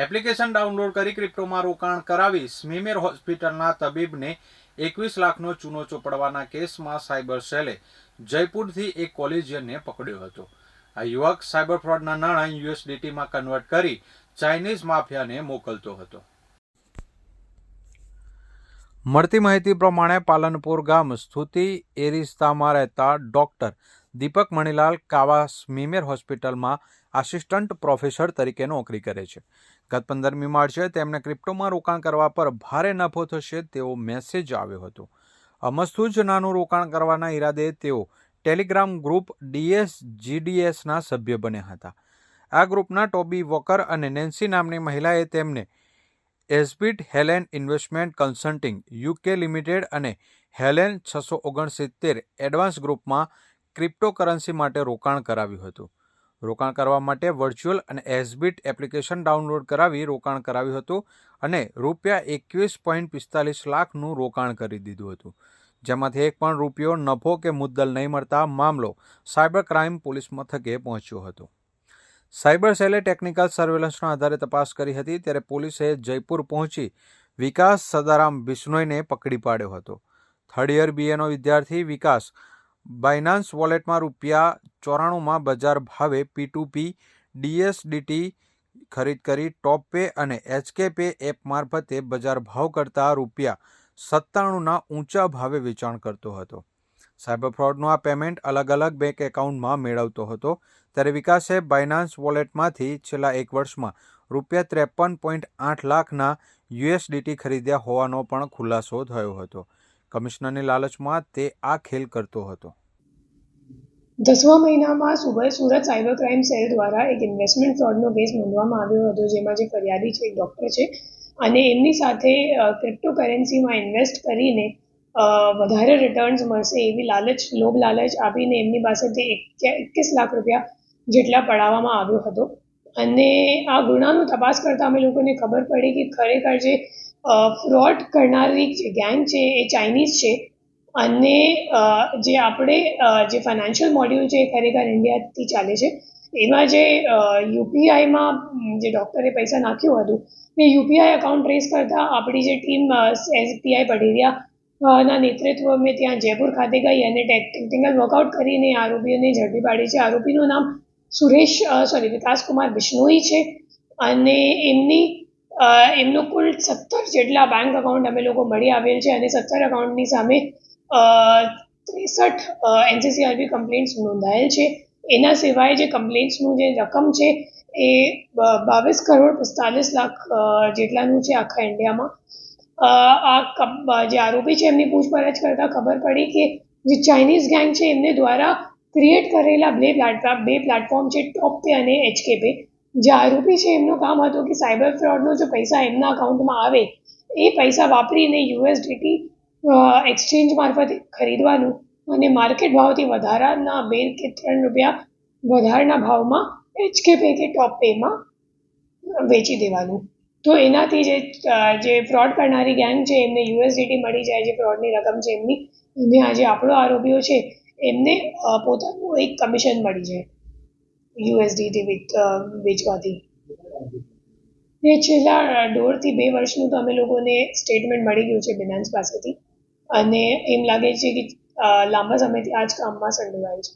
Application download કરી ક્રિપ્ટોમાં રોકાણ કરાવી સ્મીમેર હોસ્પિટલના તબીબને એકવીસ લાખનો ચૂનો ચોપડવાના કેસમાં સાયબર સેલે જયપુરથી એક કોલેજિયનને પકડ્યો હતો. આ યુવક સાયબર ફ્રોડના નાણાં યુએસડીટીમાં કન્વર્ટ કરી ચાઇનીઝ માફિયાને મોકલતો હતો. મળતી માહિતી પ્રમાણે પાલનપુર ગામ સ્તુતિ એરિસ્તામાં રહેતા ડોક્ટર દીપક મણીલાલ કાવા સ્મીમેર હોસ્પિટલમાં આસિસ્ટન્ટ પ્રોફેસર તરીકે નોકરી કરે છે. ગત પંદરમી માર્ચે તેમને ક્રિપ્ટોમાં રોકાણ કરવા પર ભારે નફો થશે તેવો મેસેજ આવ્યો હતો. અમસ્તુ જ નાનું રોકાણ કરવાના ઈરાદે તેઓ ટેલિગ્રામ ગ્રુપ ડીએસ જીડીએસના સભ્ય બન્યા હતા. આ ગ્રુપના ટોબી વોકર અને નેન્સી નામની મહિલાએ તેમને એસબીટ Helen investment consulting UK limited અને હેલેન છસો ઓગણસિત્તેર એડવાન્સ ગ્રુપમાં ક્રિપ્ટોકરન્સી માટે રોકાણ કરાવ્યું હતું. રોકાણ કરવા માટે વર્ચ્યુઅલ અને એસબીટ એપ્લિકેશન ડાઉનલોડ કરાવી રોકાણ કરાવ્યું હતું અને રૂપિયા એકવીસ પોઈન્ટ પિસ્તાલીસ લાખનું રોકાણ કરી દીધું હતું. જેમાંથી એક પણ રૂપિયો નફો કે મુદ્દલ નહીં મળતા મામલો સાયબર ક્રાઇમ પોલીસ મથકે પહોંચ્યો હતો. સાયબર સેલે ટેકનિકલ સર્વેલન્સના આધારે તપાસ કરી હતી, ત્યારે પોલીસે જયપુર પહોંચી વિકાસ સદારામ બિશ્નોઈને પકડી પાડ્યો હતો. થર્ડ યર બીએનો વિદ્યાર્થી વિકાસ બાયનાન્સ વોલેટમાં રૂપિયા ચોરાણુંમાં બજાર ભાવે પી ટુ પી ડીએસડીટી ખરીદ કરી ટોપ પે અને એચકે પે એપ મારફતે બજાર ભાવ કરતાં રૂપિયા સત્તાણુંના ઊંચા ભાવે વેચાણ કરતો હતો. સાયબર ફ્રોડનું આ પેમેન્ટ અલગ અલગ બેંક એકાઉન્ટમાં મેળવતો હતો. ત્યારે વિકાસે બાયનાન્સ વોલેટમાંથી છેલ્લા એક વર્ષમાં રૂપિયા ત્રેપન પોઈન્ટ આઠ લાખના યુએસડીટી ખરીદ્યા હોવાનો પણ ખુલાસો થયો હતો. કમિશનરની લાલચમાં તે આ ખેલ કરતો હતો. દસમા મહિનામાં Surat Surat cyber crime cell દ્વારા એક ઇન્વેસ્ટમેન્ટ ફ્રોડનો કેસ નોંધવામાં આવ્યો હતો, જેમાં જે ફરિયાદી છે એક ડૉક્ટર છે અને એમની સાથે ક્રિપ્ટોકરન્સીમાં ઇન્વેસ્ટ કરીને વધારે રિટર્ન્સ મળશે એવી લાલચ લોભ લાલચ આપીને એમની પાસેથી એકવીસ લાખ રૂપિયા જેટલા પડાવવામાં આવ્યો હતો. અને આ ગુનાનું તપાસ કરતાં અમે લોકોને ખબર પડી કે ખરેખર જે ફ્રોડ કરનારી જે ગેંગ છે એ ચાઇનીઝ છે. અને જે આપણે જે ફાઇનાન્શિયલ મોડ્યુલ છે એ ખરેખર ઇન્ડિયાથી ચાલે છે. એમાં જે યુપીઆઈમાં જે ડૉક્ટરે પૈસા નાખ્યું હતું એ યુપીઆઈ અકાઉન્ટ ટ્રેસ કરતાં આપણી જે ટીમ એસપીઆઈ પઢેરિયા અ, ના, નેતૃત્વ અમે ત્યાં જયપુર ખાતે ગઈ અને ટેકનિકલ વર્કઆઉટ કરીને આરોપીઓને ઝડપી પાડી છે. આરોપીનું નામ સુરેશ સોરી વિકાસકુમાર બિશ્નોઈ છે અને એમની એમનું કુલ સત્તર જેટલા બેંક એકાઉન્ટ અમે લોકો મળી આવેલ છે અને સત્તર એકાઉન્ટની સામે ત્રેસઠ એનસીસીઆરબી કમ્પ્લેન્ટ્સ નોંધાયેલ છે. એના સિવાય જે કમ્પ્લેન્ટ્સનું જે રકમ છે એ બાવીસ કરોડ પિસ્તાલીસ લાખ જેટલાનું છે આખા ઇન્ડિયામાં આ જે આરોપી છે એમની પૂછપરછ કરતાં ખબર પડી કે જે ચાઇનીઝ ગેંગ છે એમને દ્વારા ક્રિએટ કરેલા બે પ્લેટફોર્મ બે પ્લેટફોર્મ છે ટોપ પે અને એચકે પે જે આરોપી છે એમનું કામ હતું કે સાયબર ફ્રોડનો જો પૈસા એમના અકાઉન્ટમાં આવે, એ પૈસા વાપરીને યુએસડીટી એક્સચેન્જ મારફતે ખરીદવાનું અને માર્કેટ ભાવથી વધારાના બે કે ત્રણ રૂપિયા વધારાના ભાવમાં એચકે પે કે ટોપ પેમાં વેચી દેવાનું. તો એનાથી જે જે ફ્રોડ કરનારી ગેંગ છે, એમને યુએસડીટી મળી જાય, જે ફ્રોડની રકમ છે એમની, અને આ જે આપણો આરોપીઓ છે, એમને પોતાનું એક કમિશન મળી જાય યુએસડીટી વેચવાથી. ને છેલ્લા દોઢથી બે વર્ષનું તો અમે લોકોને સ્ટેટમેન્ટ મળી ગયું છે બિનાન્સ પાસેથી. અને એમ લાગે છે કે લાંબા સમયથી આ જ કામમાં સંડોવાય છે.